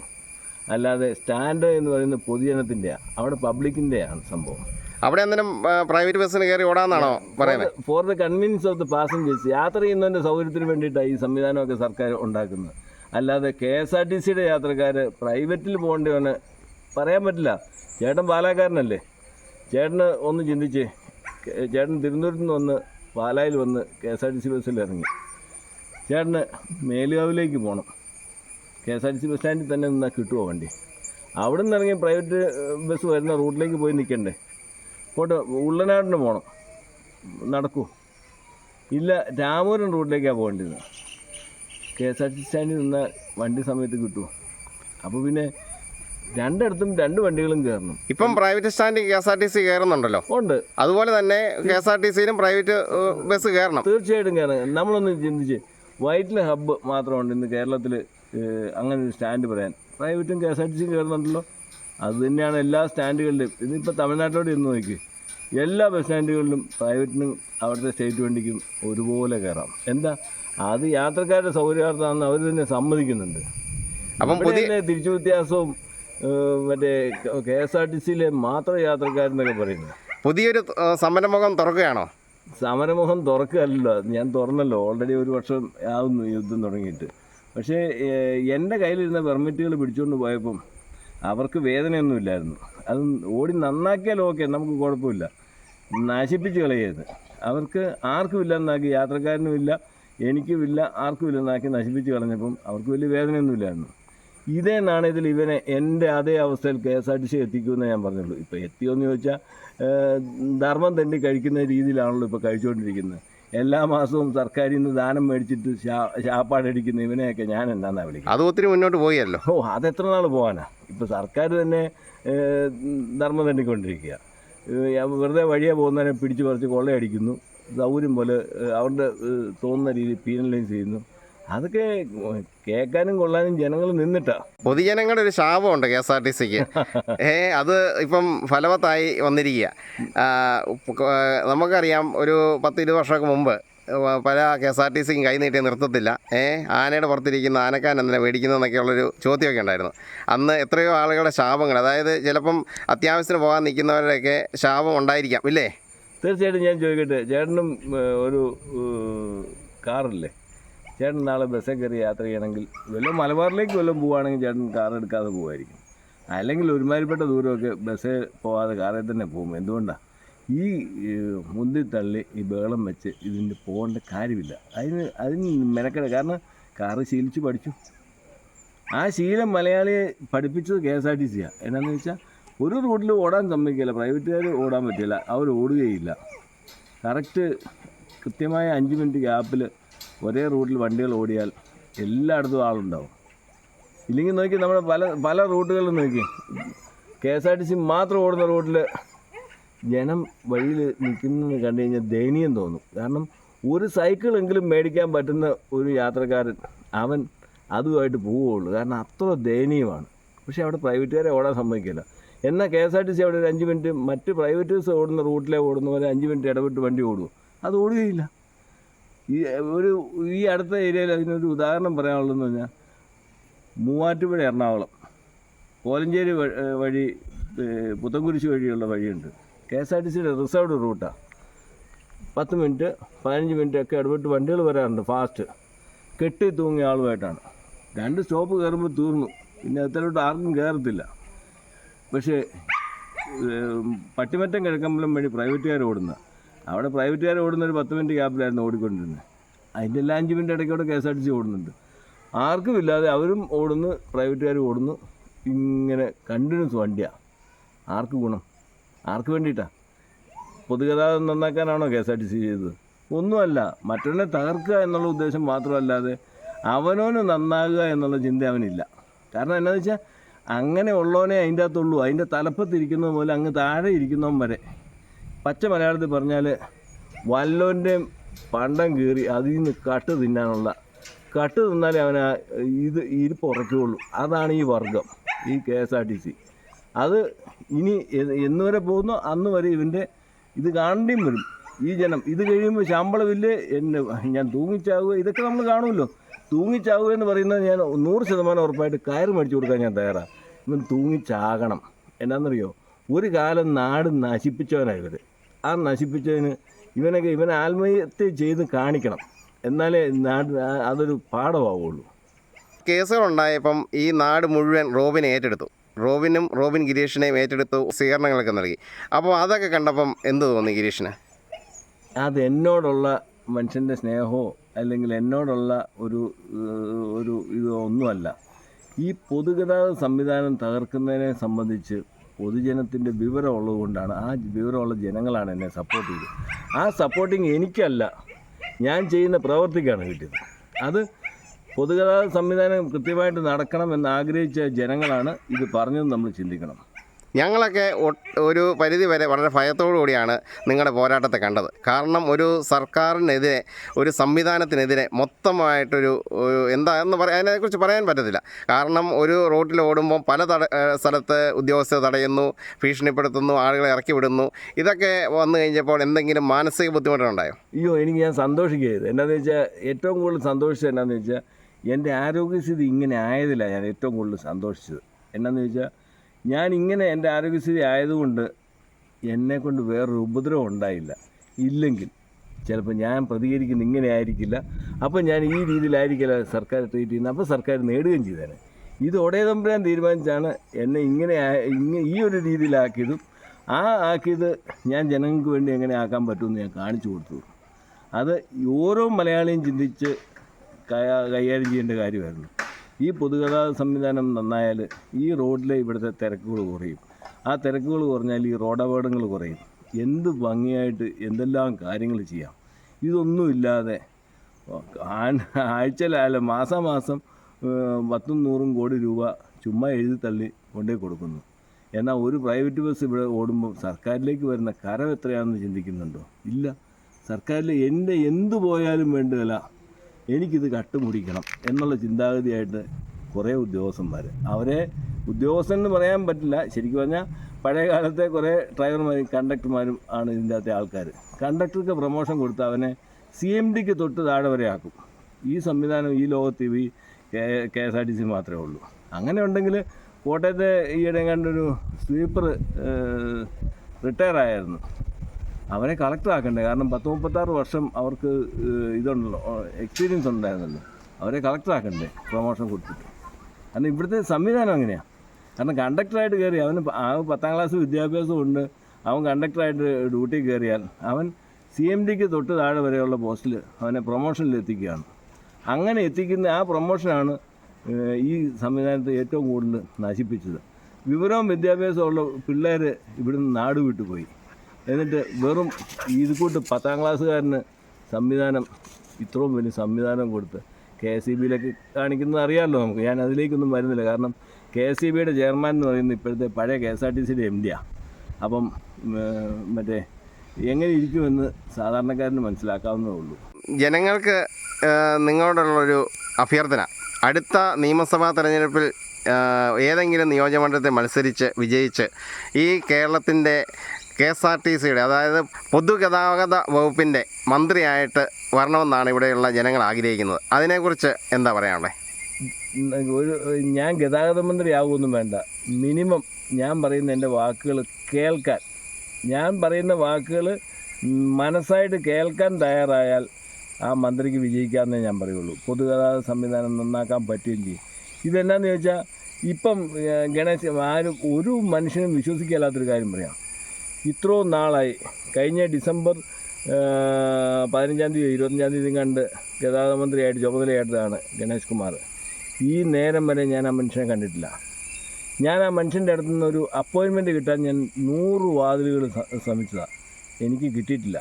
അല്ലാതെ സ്റ്റാൻഡ് എന്ന് പറയുന്നത് പൊതുജനത്തിന്റെയാണ് അവിടെ പബ്ലിക്കിന്റെയാണ് സംഭവം. അവിടെ അന്നേരം പ്രൈവറ്റ് ബസ്സിന് കയറി ഓടാന്നാണോ പറയുന്നത് for the convenience of the passengers യാത്ര ചെയ്യുന്നതിന്റെ സൗകര്യത്തിന് വേണ്ടിയിട്ടാണ് ഈ സംവിധാനമൊക്കെ സർക്കാർ ഉണ്ടാക്കുന്നത്. അല്ലാതെ കെ എസ് ആർ ടി സിയുടെ യാത്രക്കാർ പ്രൈവറ്റിൽ പോകേണ്ടവന് പറയാൻ പറ്റില്ല. ചേട്ടൻ പാലാക്കാരനല്ലേ? ചേട്ടന് ഒന്ന് ചിന്തിച്ച്. ചേട്ടൻ തിരുവനന്തപുരത്ത് നിന്ന് വന്ന് പാലായിൽ വന്ന് K S R T C ബസ്സിൽ ഇറങ്ങി. ചേട്ടന് മേലുകാവിലേക്ക് പോകണം K S R T C bus സ്റ്റാൻഡിൽ തന്നെ നിന്നാൽ കിട്ടുമോ വണ്ടി? അവിടെ നിന്ന് ഇറങ്ങി പ്രൈവറ്റ് ബസ് വരുന്ന റൂട്ടിലേക്ക് പോയി നിൽക്കണ്ടേ പോട്ടെ ഉള്ളനാടിന് പോകണം നടക്കൂ. ഇല്ല രാമപുരം റൂട്ടിലേക്കാണ് പോകേണ്ടത്. കെ എസ് ആർ ടി സ്റ്റാൻഡിൽ നിന്ന വണ്ടി സമയത്ത് കിട്ടുമോ അപ്പോൾ പിന്നെ രണ്ടിടത്തും രണ്ട് വണ്ടികളും കയറണം. ഇപ്പം പ്രൈവറ്റ് സ്റ്റാൻഡിൽ K S R T C കയറുന്നുണ്ടല്ലോ. ഉണ്ട്. അതുപോലെ തന്നെ കെ എസ് ആർ ടി സിയിലും പ്രൈവറ്റ് ബസ് കയറണം. തീർച്ചയായിട്ടും കയറണം. നമ്മളൊന്ന് ചിന്തിച്ച് വൈറ്റിലെ ഹബ്ബ് മാത്രമുണ്ട് ഇന്ന് കേരളത്തിൽ അങ്ങനെ ഒരു സ്റ്റാൻഡ് പറയാൻ. പ്രൈവറ്റും കെ എസ് ആർ ടി സിയും കയറുന്നുണ്ടല്ലോ. അത് തന്നെയാണ് എല്ലാ സ്റ്റാൻഡുകളിലും. ഇതിപ്പോൾ തമിഴ്നാട്ടിലോട്ട് ഇരുന്ന് നോക്കി. എല്ലാ ബസ് സ്റ്റാൻഡുകളിലും പ്രൈവറ്റിനും അവിടുത്തെ സ്റ്റേറ്റ് വണ്ടിക്കും ഒരുപോലെ കയറാം. എന്താ? അത് യാത്രക്കാരുടെ സൗകര്യാർത്ഥമാണെന്ന് അവർ തന്നെ സമ്മതിക്കുന്നുണ്ട്. അപ്പം തിരിച്ചു വ്യത്യാസവും മറ്റേ കെ എസ് ആർ ടി സിയിലെ മാത്രം യാത്രക്കാരെന്നൊക്കെ പറയുന്നത്. പുതിയൊരു സമരമുഖം തുറക്കുകയാണോ? സമരമുഖം തുറക്കുകയല്ലോ ഞാൻ തുറന്നല്ലോ. ഓൾറെഡി ഒരു വർഷം ആവുന്നു യുദ്ധം തുടങ്ങിയിട്ട്. പക്ഷേ എന്റെ കയ്യിലിരുന്ന പെർമിറ്റുകൾ പിടിച്ചുകൊണ്ട് പോയപ്പം അവർക്ക് വേദനയൊന്നുമില്ലായിരുന്നു. അത് ഓടി നന്നാക്കിയാൽ ഓക്കെ നമുക്ക് കുഴപ്പമില്ല. നശിപ്പിച്ച് കളയരുത്. അവർക്ക് ആർക്കും ഇല്ലെന്നാക്കി യാത്രക്കാരനും ഇല്ല എനിക്കും ഇല്ല ആർക്കും ഇല്ലെന്നാക്കി നശിപ്പിച്ച് കളഞ്ഞപ്പം അവർക്ക് വലിയ വേദനയൊന്നുമില്ലായിരുന്നു. ഇതേ നാണയത്തിൽ ഇവനെ എന്റെ അതേ അവസ്ഥയിൽ K S R T C എത്തിക്കുമെന്ന് ഞാൻ പറഞ്ഞുള്ളൂ. ഇപ്പോൾ എത്തിയോ എന്ന് ചോദിച്ചാൽ ധർമ്മം തന്നെ കഴിക്കുന്ന രീതിയിലാണല്ലോ ഇപ്പോൾ കഴിച്ചുകൊണ്ടിരിക്കുന്നത്. എല്ലാ മാസവും സർക്കാരിൽ നിന്ന് ദാനം മേടിച്ചിട്ട് ശാപ്പാടടിക്കുന്ന ഇവനെയൊക്കെ ഞാൻ എന്നാന്നാ വിളിക്കുന്നത്? അത് ഒത്തിരി മുന്നോട്ട് പോയല്ലോ. ഓ അത് എത്ര നാൾ പോകാനാ ഇപ്പോൾ സർക്കാർ തന്നെ ധർമ്മം തന്നിക്കൊണ്ടിരിക്കുക വെറുതെ വഴിയെ പോകുന്നതിനെ പിടിച്ച് പറിച്ച് കൊള്ളയടിക്കുന്നു. സൗകര്യം പോലെ അവരുടെ തോന്നുന്ന രീതിയിൽ പീനലൈസ് ചെയ്യുന്നു. അതൊക്കെ കേൾക്കാനും കൊള്ളാനും ജനങ്ങൾ നിന്നിട്ടാ. പൊതുജനങ്ങളുടെ ഒരു ശാപമുണ്ട് കെ എസ് ആർ ടി സിക്ക്. ഏ അത് ഇപ്പം ഫലവത്തായി വന്നിരിക്കുക. നമുക്കറിയാം ഒരു പത്ത് ഇരുപത് വർഷമൊക്കെ മുമ്പ് പല കെ എസ് ആർ ടി സിക്കും കൈനീട്ടി നിർത്തത്തില്ല. ഏ ആനയുടെ പുറത്തിരിക്കുന്ന ആനക്കാൻ എന്തിനാണ് മേടിക്കുന്നതെന്നൊക്കെയുള്ളൊരു ചോദ്യമൊക്കെ ഉണ്ടായിരുന്നു. അന്ന് എത്രയോ ആളുകളുടെ ശാപങ്ങൾ അതായത് ചിലപ്പം അത്യാവശ്യത്തിന് പോകാൻ നിൽക്കുന്നവരുടെയൊക്കെ ശാപം ഉണ്ടായിരിക്കാം ഇല്ലേ? തീർച്ചയായിട്ടും ഞാൻ ചോദിക്കട്ടെ ചേട്ടനും ഒരു കാറില്ലേ? ചേട്ടൻ നാളെ ബസ്സിൽ കയറി യാത്ര ചെയ്യണമെങ്കിൽ വല്ല മലബാറിലേക്ക് വല്ലതും പോവുകയാണെങ്കിൽ ചേട്ടൻ കാർ എടുക്കാതെ പോകുമായിരിക്കും അല്ലെങ്കിൽ ഒരുമാതിരിപ്പെട്ട ദൂരമൊക്കെ ബസ്സിൽ പോവാതെ കാറിൽ തന്നെ പോകും. എന്തുകൊണ്ടാണ് ഈ മുന്തി തള്ളി ഈ ബഹളം വെച്ച് ഇതിന്റെ പോകേണ്ട കാര്യമില്ല. അതിന് അതിന് മെനക്കെട കാരണം കാറ് ശീലിച്ച് പഠിച്ചു. ആ ശീലം മലയാളിയെ പഠിപ്പിച്ചത് കെ എസ് ആർ ടി സിയാണ് എന്നാന്ന് വെച്ചാൽ ഒരു റൂട്ടിൽ ഓടാൻ സമ്മതിക്കില്ല. പ്രൈവറ്റുകാർ ഓടാൻ പറ്റില്ല. അവർ ഓടുകയില്ല. കറക്റ്റ് കൃത്യമായ അഞ്ച് മിനിറ്റ് ഗ്യാപ്പിൽ ഒരേ റൂട്ടിൽ വണ്ടികൾ ഓടിയാൽ എല്ലായിടത്തും ആളുണ്ടാവും. ഇല്ലെങ്കിൽ നോക്കി നമ്മുടെ പല പല റൂട്ടുകളിലും നോക്കി. K S R T C മാത്രം ഓടുന്ന റൂട്ടിൽ ജനം വഴിയിൽ നിൽക്കുന്നത് കണ്ടു കഴിഞ്ഞാൽ ദയനീയം തോന്നും. കാരണം ഒരു സൈക്കിളെങ്കിലും മേടിക്കാൻ പറ്റുന്ന ഒരു യാത്രക്കാരൻ അവൻ അതുമായിട്ട് പോവുകയുള്ളൂ. കാരണം അത്ര ദയനീയമാണ്. പക്ഷേ അവിടെ പ്രൈവറ്റുകാരെ ഓടാൻ സമ്മതിക്കില്ല. എന്നാൽ K S R T C അവിടെ ഒരു അഞ്ച് മിനിറ്റ് മറ്റ് പ്രൈവറ്റ് ബസ് ഓടുന്ന റൂട്ടിലെ ഓടുന്നവരെ അഞ്ച് മിനിറ്റ് ഇടപെട്ട് വണ്ടി ഓടുമോ അത് ഓടുകയില്ല. ഈ ഒരു ഈ അടുത്ത ഏരിയയിൽ അതിനൊരു ഉദാഹരണം പറയാനുള്ളതെന്ന് പറഞ്ഞാൽ മൂവാറ്റുപുഴ എറണാകുളം. കോലഞ്ചേരി വഴി പുത്തൻകുരിശ് വഴിയുള്ള വഴിയുണ്ട്. കെ എസ് ആർ ടി സിയുടെ റിസർവ്ഡ് റൂട്ടാണ് പത്ത് മിനിറ്റ് പതിനഞ്ച് മിനിറ്റ് ഒക്കെ ഇടപെട്ട് വണ്ടികൾ വരാറുണ്ട് ഫാസ്റ്റ്. കെട്ടി തൂങ്ങിയ ആളുമായിട്ടാണ്. രണ്ട് സ്റ്റോപ്പ് കയറുമ്പോൾ തീർന്നു. പിന്നെ അതിലോട്ട് ആർക്കും കയറത്തില്ല. പക്ഷേ പട്ടിമറ്റം കിഴക്കമ്പലം വഴി പ്രൈവറ്റുകാർ ഓടുന്ന അവിടെ പ്രൈവറ്റുകാർ ഓടുന്ന ഒരു പത്ത് മിനിറ്റ് ഗ്യാപ്പിലായിരുന്നു ഓടിക്കൊണ്ടിരുന്നത്. അതിന്റെ എല്ലാം അഞ്ച് minute ഇടയ്ക്കൂടെ K S R T C ഓടുന്നുണ്ട്. ആർക്കും ഇല്ലാതെ അവരും ഓടുന്നു പ്രൈവറ്റുകാരും ഓടുന്നു. ഇങ്ങനെ കണ്ടിന്യൂസ് വണ്ടിയാണ് ആർക്ക് ഗുണം? ആർക്ക് വേണ്ടിയിട്ടാണ് പൊതുഗതാഗതം നന്നാക്കാനാണോ K S R T C ചെയ്തത്? ഒന്നുമല്ല മറ്റൊന്നെ തകർക്കുക എന്നുള്ള ഉദ്ദേശം മാത്രമല്ലാതെ അവനോന് നന്നാകുക എന്നുള്ള ചിന്ത അവനില്ല. കാരണം എന്നാന്ന് വെച്ചാൽ അങ്ങനെ ഉള്ളവനെ അതിന്റെ അകത്തുള്ളൂ. അതിന്റെ തലപ്പത്തിരിക്കുന്നത് പോലെ അങ്ങ് താഴെ ഇരിക്കുന്നവൻ വരെ. പച്ച മലയാളത്തിൽ പറഞ്ഞാൽ വല്ലോന്റെയും പണ്ടം കീറി അതിൽ നിന്ന് കട്ട് തിന്നാനുള്ള കട്ട് തിന്നാലേ അവന് ആ ഇത് ഇരിപ്പ് ഉറയ്ക്കുകയുള്ളൂ അതാണ് ഈ വർഗം ഈ K S R T C. അത് ഇനി എന്ന് വരെ പോകുന്നോ അന്ന് വരെ ഇവന്റെ ഇത് കാണേണ്ടിയും വരും. ഈ ജനം ഇത് കഴിയുമ്പോൾ ശമ്പളമില്ലേ എന്നെ ഞാൻ തൂങ്ങിച്ചാവുക ഇതൊക്കെ നമ്മൾ കാണുമല്ലോ. തൂങ്ങിച്ചാവുക എന്ന് പറയുന്നത് ഞാൻ നൂറ് ശതമാനം ഉറപ്പായിട്ട് കയറ് മേടിച്ചു കൊടുക്കാൻ ഞാൻ തയ്യാറാണ് ഇവൻ തൂങ്ങിച്ചാകണം. എന്നാണെന്നറിയോ ഒരു കാലം നാട് നശിപ്പിച്ചവനാണ് ഇവർ ആ നശിപ്പിച്ചതിന് ഇവനൊക്കെ ഇവനെ ആത്മഹത്യ ചെയ്ത് കാണിക്കണം. എന്നാലേ നാട് അതൊരു പാഠമാവുള്ളൂ. കേസുകളുണ്ടായപ്പം ഈ നാട് മുഴുവൻ റോബിനെ ഏറ്റെടുത്തു. റോബിനും റോബിൻ ഗിരീഷിനെയും ഏറ്റെടുത്തു സ്വീകരണങ്ങളൊക്കെ നൽകി. അപ്പോൾ അതൊക്കെ കണ്ടപ്പം എന്ത് തോന്നി ഗിരീഷിന്? അത് എന്നോടുള്ള മനുഷ്യന്റെ സ്നേഹമോ അല്ലെങ്കിൽ എന്നോടുള്ള ഒരു ഒരു ഇത് ഒന്നുമല്ല. ഈ പൊതുഗതാഗത സംവിധാനം തകർക്കുന്നതിനെ സംബന്ധിച്ച് പൊതുജനത്തിന്റെ വിവരം ഉള്ളതുകൊണ്ടാണ് ആ വിവരമുള്ള ജനങ്ങളാണ് എന്നെ സപ്പോർട്ട് ചെയ്തത്. ആ സപ്പോർട്ടിങ് എനിക്കല്ല. ഞാൻ ചെയ്യുന്ന പ്രവർത്തിക്കാണ് കിട്ടിയത്. അത് പൊതുഗതാഗത സംവിധാനം കൃത്യമായിട്ട് നടക്കണം എന്ന് ആഗ്രഹിച്ച ജനങ്ങളാണ് ഇത് പറഞ്ഞത് നമ്മൾ ചിന്തിക്കണം. ഞങ്ങളൊക്കെ ഒരു പരിധി വരെ വളരെ കൂടിയാണ് നിങ്ങളുടെ പോരാട്ടത്തെ കണ്ടത്. കാരണം ഒരു സർക്കാരിനെതിരെ ഒരു സംവിധാനത്തിനെതിരെ മൊത്തമായിട്ടൊരു എന്താ എന്ന് പറയാൻ അതിനെക്കുറിച്ച് പറയാൻ പറ്റത്തില്ല. കാരണം ഒരു റോട്ടിൽ ഓടുമ്പോൾ പല തട സ്ഥലത്ത് ഉദ്യോഗസ്ഥർ തടയുന്നു ഭീഷണിപ്പെടുത്തുന്നു ആളുകളെ ഇറക്കി വിടുന്നു. ഇതൊക്കെ വന്നു കഴിഞ്ഞപ്പോൾ എന്തെങ്കിലും മാനസിക ബുദ്ധിമുട്ടുണ്ടായോ അയ്യോ എനിക്ക് ഞാൻ സന്തോഷിക്കരുത്. എന്നാന്ന് വെച്ചാൽ ഏറ്റവും കൂടുതൽ സന്തോഷിച്ചത് എന്നാന്ന് വെച്ചാൽ എന്റെ ആരോഗ്യസ്ഥിതി ഇങ്ങനെ ആയതിലാണ് ഞാൻ ഏറ്റവും കൂടുതൽ സന്തോഷിച്ചത്. എന്നാന്ന് വെച്ചാൽ ഞാൻ ഇങ്ങനെ എന്റെ ആരോഗ്യസ്ഥിതി ആയതുകൊണ്ട് എന്നെക്കൊണ്ട് വേറൊരു ഉപദ്രവം ഉണ്ടായില്ല. ഇല്ലെങ്കിൽ ചിലപ്പോൾ ഞാൻ പ്രതികരിക്കുന്ന ഇങ്ങനെ ആയിരിക്കില്ല. അപ്പോൾ ഞാൻ ഈ രീതിയിലായിരിക്കില്ല സർക്കാർ ട്രീറ്റ് ചെയ്യുന്നത്. അപ്പോൾ സർക്കാർ നേടുകയും ചെയ്തേനെ. ഇത് ഒടേ തമ്പുരാൻ തീരുമാനിച്ചാണ് എന്നെ ഇങ്ങനെ ഇങ്ങനെ ഈ ഒരു രീതിയിലാക്കിയതും ആ ആക്കിയത് ഞാൻ ജനങ്ങൾക്ക് വേണ്ടി എങ്ങനെ ആക്കാൻ പറ്റുമെന്ന് ഞാൻ കാണിച്ചു കൊടുത്തു. അത് ഓരോ മലയാളിയും ചിന്തിച്ച് കൈകാര്യം ചെയ്യേണ്ട കാര്യമായിരുന്നു. ഈ പൊതുഗതാഗത സംവിധാനം നന്നായാൽ ഈ റോഡിലെ ഇവിടുത്തെ തിരക്കുകൾ കുറയും. ആ തിരക്കുകൾ കുറഞ്ഞാൽ ഈ റോഡ് അപകടങ്ങൾ കുറയും. എന്ത് ഭംഗിയായിട്ട് എന്തെല്ലാം കാര്യങ്ങൾ ചെയ്യാം. ഇതൊന്നുമില്ലാതെ ആഴ്ചയിലായാലും മാസാമാസം മാസം പത്തും നൂറും കോടി രൂപ ചുമ്മാ എഴുതി തള്ളി കൊണ്ടേ കൊടുക്കുന്നു. എന്നാൽ ഒരു പ്രൈവറ്റ് ബസ് ഇവിടെ ഓടുമ്പോൾ സർക്കാരിലേക്ക് വരുന്ന കരം എത്രയാണെന്ന് ചിന്തിക്കുന്നുണ്ടോ? ഇല്ല. സർക്കാരിൽ എന്റെ എന്ത് പോയാലും വേണ്ടതല്ല. എനിക്കിത് കട്ടുമുടിക്കണം എന്നുള്ള ചിന്താഗതിയായിട്ട് കുറേ ഉദ്യോഗസ്ഥന്മാർ. അവരെ ഉദ്യോഗസ്ഥൻ എന്ന് പറയാൻ പറ്റില്ല. ശരിക്കും പറഞ്ഞാൽ പഴയ കാലത്തെ കുറേ ഡ്രൈവർമാരും കണ്ടക്ടർമാരും ആണ് ഇതിന്റെ അകത്തെ ആൾക്കാർ. കണ്ടക്ടർക്ക് പ്രൊമോഷൻ കൊടുത്ത് അവനെ സി എം ഡിക്ക് തൊട്ട് താഴെ വരെ ആക്കും. ഈ സംവിധാനം ഈ ലോകത്ത് ഈ K S R T C മാത്രമേ ഉള്ളൂ. അങ്ങനെ ഉണ്ടെങ്കിൽ കോട്ടയത്തെ ഈയിടെ കണ്ടൊരു സ്ലീപ്പർ റിട്ടയർ ആയിരുന്നു അവരെ കളക്ടർ ആക്കണ്ടേ? കാരണം പത്ത് മുപ്പത്താറ് വർഷം അവർക്ക് ഇതുണ്ടല്ലോ എക്സ്പീരിയൻസ് ഉണ്ടായിരുന്നല്ലോ. അവരെ കളക്ടർ ആക്കണ്ടേ? പ്രൊമോഷൻ കൊടുത്തിട്ട്. കാരണം ഇവിടുത്തെ സംവിധാനം അങ്ങനെയാണ് കാരണം കണ്ടക്ടറായിട്ട് കയറി അവന് ആ പത്താം ക്ലാസ് വിദ്യാഭ്യാസം ഉണ്ട്. അവൻ കണ്ടക്ടറായിട്ട് ഡ്യൂട്ടി കയറിയാൽ അവൻ സി എം ഡിക്ക് തൊട്ട് താഴെ വരെയുള്ള പോസ്റ്റിൽ അവനെ പ്രൊമോഷനിൽ എത്തിക്കുകയാണ്. അങ്ങനെ എത്തിക്കുന്ന ആ പ്രൊമോഷനാണ് ഈ സംവിധാനത്തെ ഏറ്റവും കൂടുതൽ നശിപ്പിച്ചത്. വിവരവും വിദ്യാഭ്യാസവും ഉള്ള പിള്ളേർ ഇവിടുന്ന് നാട് വിട്ടു പോയി എന്നിട്ട് വെറും ഇത് കൂട്ട് പത്താം ക്ലാസ്സുകാരന് സംവിധാനം ഇത്രയും വലിയ സംവിധാനം കൊടുത്ത് കെ എസ് ഇ ബിയിലേക്ക് കാണിക്കുന്നത് അറിയാമല്ലോ നമുക്ക്. ഞാൻ അതിലേക്കൊന്നും വരുന്നില്ല. കാരണം കെ എസ് ഇ ബിയുടെ ചെയർമാൻ എന്ന് പറയുന്നത് ഇപ്പോഴത്തെ പഴയ കെ എസ് ആർ ടി സിയുടെ എം ഡിയാണ് അപ്പം മറ്റേ എങ്ങനെ ഇരിക്കുമെന്ന് സാധാരണക്കാരന് മനസ്സിലാക്കാവുന്നതേ ഉള്ളൂ. ജനങ്ങൾക്ക് നിങ്ങളോടുള്ളൊരു അഭ്യർത്ഥന. അടുത്ത നിയമസഭാ തെരഞ്ഞെടുപ്പിൽ ഏതെങ്കിലും നിയോജകമണ്ഡലത്തെ മത്സരിച്ച് വിജയിച്ച് ഈ കേരളത്തിന്റെ കെ എസ് ആർ ടി സിയുടെ അതായത് പൊതുഗതാഗത വകുപ്പിന്റെ മന്ത്രിയായിട്ട് വരണമെന്നാണ് ഇവിടെയുള്ള ജനങ്ങൾ ആഗ്രഹിക്കുന്നത്. അതിനെക്കുറിച്ച് എന്താ പറയാനുള്ളത് ഒരു ഞാൻ ഗതാഗത മന്ത്രി ആകുമൊന്നും വേണ്ട. മിനിമം ഞാൻ പറയുന്ന എന്റെ വാക്കുകൾ കേൾക്കാൻ. ഞാൻ പറയുന്ന വാക്കുകൾ മനസ്സായിട്ട് കേൾക്കാൻ തയ്യാറായാൽ ആ മന്ത്രിക്ക് വിജയിക്കാമെന്നേ ഞാൻ പറയുള്ളൂ. പൊതുഗതാഗത സംവിധാനം നന്നാക്കാൻ പറ്റുകയും ചെയ്യും. ഇതെന്നാന്ന് ചോദിച്ചാൽ ഇപ്പം ഗണേശ് ആരും ഒരു മനുഷ്യനും വിശ്വസിക്കാത്തൊരു കാര്യം പറയാം. ഇത്രയും നാളായി. കഴിഞ്ഞ ഡിസംബർ പതിനഞ്ചാം തീയതി ഇരുപത്തഞ്ചാം തീയതി കണ്ട് ഗതാഗത മന്ത്രിയായിട്ട് ചുമതലയായിട്ടതാണ് ഗണേഷ് കുമാർ. ഈ നേരം വരെ ഞാൻ ആ മനുഷ്യനെ കണ്ടിട്ടില്ല. ഞാൻ ആ മനുഷ്യന്റെ അടുത്തു നിന്ന് ഒരു അപ്പോയിൻമെന്റ് കിട്ടാൻ ഞാൻ നൂറ് വാതിലുകൾ ശ്രമിച്ചതാണ് എനിക്ക് കിട്ടിയിട്ടില്ല.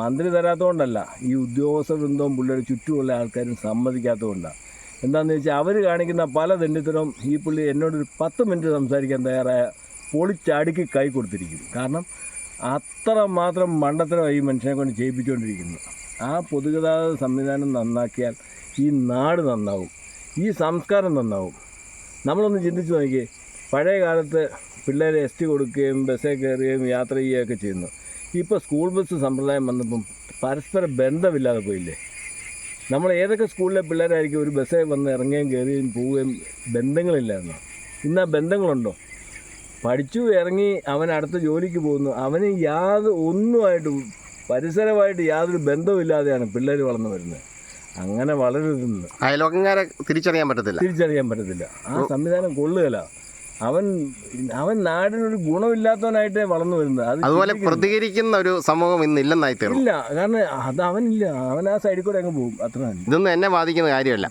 മന്ത്രി തരാത്തതുകൊണ്ടല്ല ഈ ഉദ്യോഗസ്ഥ വൃന്ദവും പുള്ളിയുടെ ചുറ്റുമുള്ള ആൾക്കാരും സമ്മതിക്കാത്തതുകൊണ്ടാണ് എന്താണെന്ന് വെച്ചാൽ അവർ കാണിക്കുന്ന പല ദണ്ഡിത്തരവും ഈ പുള്ളി എന്നോടൊരു പത്ത് മിനിറ്റ് സംസാരിക്കാൻ തയ്യാറായ പൊളിച്ചടുക്കി കൈ കൊടുത്തിരിക്കും. കാരണം അത്ര മാത്രം മണ്ടത്തരമായി ഈ മനുഷ്യനെ കൊണ്ട് ചെയ്യിപ്പിച്ചുകൊണ്ടിരിക്കുന്നു ആ പൊതുഗതാഗത സംവിധാനം നന്നാക്കിയാൽ ഈ നാട് നന്നാവും. ഈ സംസ്കാരം നന്നാവും. നമ്മളൊന്ന് ചിന്തിച്ച് നോക്കിയേ പഴയ കാലത്ത് പിള്ളേരെ എസ് ടി കൊടുക്കുകയും ബസ്സിൽ കയറുകയും യാത്ര ചെയ്യുകയൊക്കെ ചെയ്യുന്നു. ഇപ്പോൾ സ്കൂൾ ബസ് സമ്പ്രദായം വന്നപ്പം പരസ്പര ബന്ധമില്ലാതെ പോയില്ലേ? നമ്മൾ ഏതൊക്കെ സ്കൂളിലെ പിള്ളേരായിരിക്കും ഒരു ബസ്സേ വന്ന് ഇറങ്ങുകയും കയറുകയും പോവുകയും ബന്ധങ്ങളില്ലായിരുന്നു. ഇന്ന് ആ ബന്ധങ്ങളുണ്ടോ? പഠിച്ചു ഇറങ്ങി അവൻ അടുത്ത ജോലിക്ക് പോകുന്നു. അവന് യാതൊരു ഒന്നുമായിട്ട് പരിസരമായിട്ട് യാതൊരു ബന്ധവുമില്ലാതെയാണ് പിള്ളേർ വളർന്നു വരുന്നത്. അങ്ങനെ വളരരുതെന്ന് അയലോക്കക്കാരെ തിരിച്ചറിയാൻ പറ്റത്തില്ല. തിരിച്ചറിയാൻ പറ്റത്തില്ല. ആ സംവിധാനം കൊള്ളുകയില്ല. അവൻ അവൻ നാടിനൊരു ഗുണമില്ലാത്തവനായിട്ടേ വളർന്നു വരുന്നത്. അത് അതുപോലെ പ്രതികരിക്കുന്ന ഒരു സമൂഹം ഇന്ന് ഇല്ലെന്നായി തീർന്നു ഇല്ല. കാരണം അത് അവനില്ല. അവൻ ആ സൈഡിൽ കൂടെ അങ്ങ് പോകും. അത്ര തന്നെ. ഇതൊന്നും എന്നെ ബാധിക്കുന്ന കാര്യമല്ല.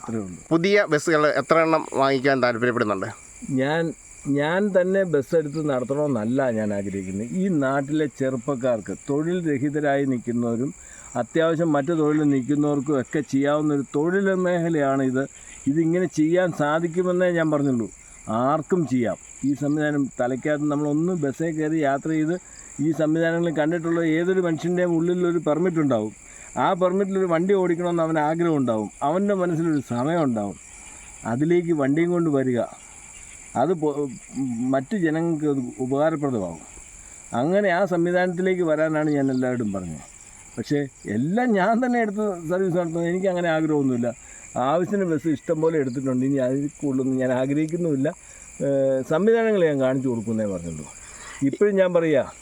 പുതിയ ബസ്സുകൾ എത്ര എണ്ണം വാങ്ങിക്കാൻ താല്പര്യപ്പെടുന്നുണ്ട്? ഞാൻ ഞാൻ തന്നെ ബസ് എടുത്ത് നടത്തണമെന്നല്ല ഞാൻ ആഗ്രഹിക്കുന്നത്. ഈ നാട്ടിലെ ചെറുപ്പക്കാർക്ക് തൊഴിൽ രഹിതരായി നിൽക്കുന്നവരും അത്യാവശ്യം മറ്റു തൊഴിൽ നിൽക്കുന്നവർക്കും ഒക്കെ ചെയ്യാവുന്ന ഒരു തൊഴിൽ മേഖലയാണ് ഇത്. ഇതിങ്ങനെ ചെയ്യാൻ സാധിക്കുമെന്നേ ഞാൻ പറഞ്ഞുള്ളൂ. ആർക്കും ചെയ്യാം. ഈ സംവിധാനം തലയ്ക്കകത്ത് നമ്മളൊന്ന് ബസ്സേ കയറി യാത്ര ചെയ്ത് ഈ സംവിധാനങ്ങൾ കണ്ടിട്ടുള്ള ഏതൊരു മനുഷ്യന്റെയും ഉള്ളിലൊരു പെർമിറ്റ് ഉണ്ടാവും. ആ പെർമിറ്റിലൊരു വണ്ടി ഓടിക്കണമെന്ന് അവന് ആഗ്രഹം ഉണ്ടാവും. അവന്റെ മനസ്സിലൊരു സമയം ഉണ്ടാവും. അതിലേക്ക് വണ്ടിയും കൊണ്ട് വരിക. അത് മറ്റു ജനങ്ങൾക്ക് ഉപകാരപ്രദമാകും. അങ്ങനെ ആ സംവിധാനത്തിലേക്ക് വരാനാണ് ഞാൻ എല്ലാവരും പറഞ്ഞത്. പക്ഷേ എല്ലാം ഞാൻ തന്നെ എടുത്ത് സർവീസ് നടത്തുന്നത് എനിക്ക് അങ്ങനെ ആഗ്രഹമൊന്നുമില്ല. ആവശ്യത്തിന് ബസ് ഇഷ്ടം പോലെ എടുത്തിട്ടുണ്ട്. ഇനി അതിൽ കൂടുതലൊന്നും ഞാൻ ആഗ്രഹിക്കുന്നുമില്ല. സംവിധാനങ്ങൾ ഞാൻ കാണിച്ചു കൊടുക്കുന്നേ പറഞ്ഞുള്ളൂ. ഇപ്പോഴും ഞാൻ പറയുക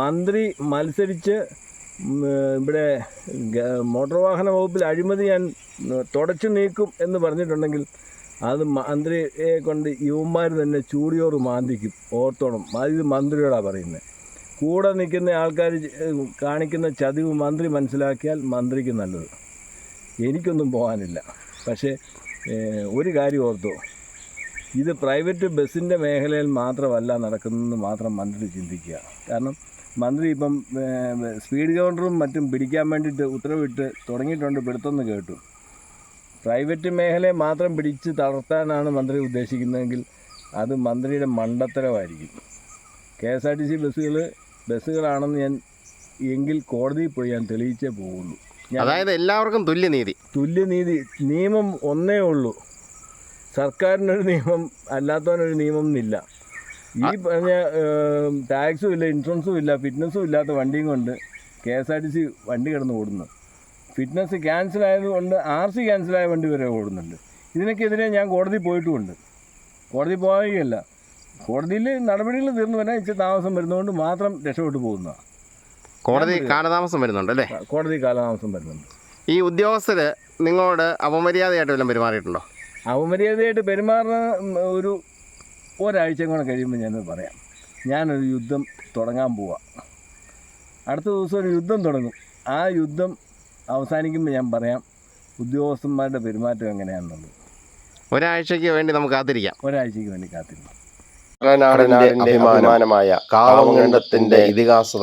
മന്ത്രി മത്സരിച്ച് ഇവിടെ മോട്ടോർ വാഹന വകുപ്പിൽ അഴിമതി ഞാൻ തുടച്ചു നീക്കും എന്ന് പറഞ്ഞിട്ടുണ്ടെങ്കിൽ അത് മന്ത്രിയെ കൊണ്ട് യുവന്മാർ തന്നെ ചൂടിയോറ് മാന്തിക്കും ഓർത്തോണം. ഇത് മന്ത്രിയോടാണ് പറയുന്നത് കൂടെ നിൽക്കുന്ന ആൾക്കാർ കാണിക്കുന്ന ചതിവ് മന്ത്രി മനസ്സിലാക്കിയാൽ മന്ത്രിക്ക് നല്ലത്. എനിക്കൊന്നും പോകാനില്ല. പക്ഷേ ഒരു കാര്യം ഓർത്തോ. ഇത് പ്രൈവറ്റ് ബസ്സിന്റെ മേഖലയിൽ മാത്രമല്ല നടക്കുന്നതെന്ന് മാത്രം മന്ത്രി ചിന്തിക്കുക. കാരണം മന്ത്രി ഇപ്പം സ്പീഡ് കൗണ്ടറും മറ്റും പിടിക്കാൻ വേണ്ടിയിട്ട് ഉത്തരവിട്ട് തുടങ്ങിയിട്ടുണ്ട് പിടുത്തമെന്ന് കേട്ടു. പ്രൈവറ്റ് മേഖലയെ മാത്രം പിടിച്ച് തളർത്താനാണ് മന്ത്രി ഉദ്ദേശിക്കുന്നതെങ്കിൽ അത് മന്ത്രിയുടെ മണ്ടത്തരമായിരിക്കും. K S R T C ബസ്സുകൾ ബസ്സുകളാണെന്ന് ഞാൻ എങ്കിൽ കോടതിയിൽ പോയി ഞാൻ തെളിയിച്ചേ പോവുള്ളൂ അതായത് എല്ലാവർക്കും തുല്യനീതി തുല്യനീതി നിയമം ഒന്നേ ഉള്ളൂ. സർക്കാരിനൊരു നിയമം അല്ലാത്തവനൊരു നിയമം എന്നില്ല ഈ പറഞ്ഞ ടാക്സും ഇല്ല ഇൻഷുറൻസും ഇല്ല ഫിറ്റ്നസ്സും ഇല്ലാത്ത വണ്ടിയും കൊണ്ട് K S R T C വണ്ടി കിടന്ന് ഓടുന്നു. ഫിറ്റ്നസ് ക്യാൻസൽ ആയതുകൊണ്ട് ആർ സി ക്യാൻസലായ വണ്ടി വരെ ഓടുന്നുണ്ട്. ഇതിനൊക്കെതിരെ ഞാൻ കോടതി പോയിട്ടുമുണ്ട്. കോടതി പോവുകയല്ല. കോടതിയിൽ നടപടികൾ തീർന്നു. വരാൻ ഇച്ചിരി താമസം വരുന്നതുകൊണ്ട് മാത്രം രക്ഷപ്പെട്ടു പോകുന്നതാണ് കോടതി കാലതാമസം വരുന്നുണ്ട് അല്ലേ? കോടതി കാലതാമസം വരുന്നുണ്ട്. ഈ ഉദ്യോഗസ്ഥർ നിങ്ങളോട് അപമര്യാദയായിട്ട് വല്ലതും പെരുമാറിയിട്ടുണ്ടോ? അപമര്യാദയായിട്ട് പെരുമാറുന്ന ഒരു ഒരാഴ്ച കൂടെ കഴിയുമ്പോൾ ഞാനത് പറയാം. ഞാനൊരു യുദ്ധം തുടങ്ങാൻ പോവാം. അടുത്ത ദിവസം ഒരു യുദ്ധം തുടങ്ങും. ആ യുദ്ധം അവസാനിക്കുമ്പോൾ ഞാൻ പറയാം ഉദ്യോഗസ്ഥന്മാരുടെ പെരുമാറ്റം എങ്ങനെയാണെന്നുള്ളത്. ഒരാഴ്ചയ്ക്ക് വേണ്ടി നമുക്ക് കാത്തിരിക്കാം. ഒരാഴ്ചയ്ക്ക് വേണ്ടി കാത്തിരിക്കാം. അഭിമാനമായ കാവങ്കണ്ടത്തിന്റെ ഇതിഹാസ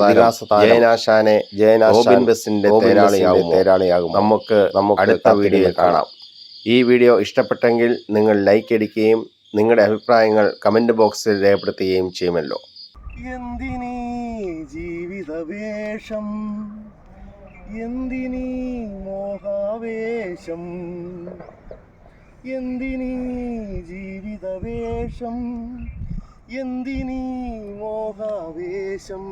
ജയനാശാനെ ജയനാശാൻ ബസിന്റെ തേരാളിയാകും തേരാളിയാകും നമുക്ക് നമുക്ക് അടുത്ത വീഡിയോ കാണാം. ഈ വീഡിയോ ഇഷ്ടപ്പെട്ടെങ്കിൽ നിങ്ങൾ ലൈക്ക് അടിക്കുകയും നിങ്ങളുടെ അഭിപ്രായങ്ങൾ കമന്റ് ബോക്സിൽ രേഖപ്പെടുത്തുകയും ചെയ്യുമല്ലോ. എന്തിനീ ജീവിതവേഷം? എന്തിനീ മോഹാവേശം? എന്തിനീ ജീവിതവേഷം? എന്തിനീ മോഹാവേശം?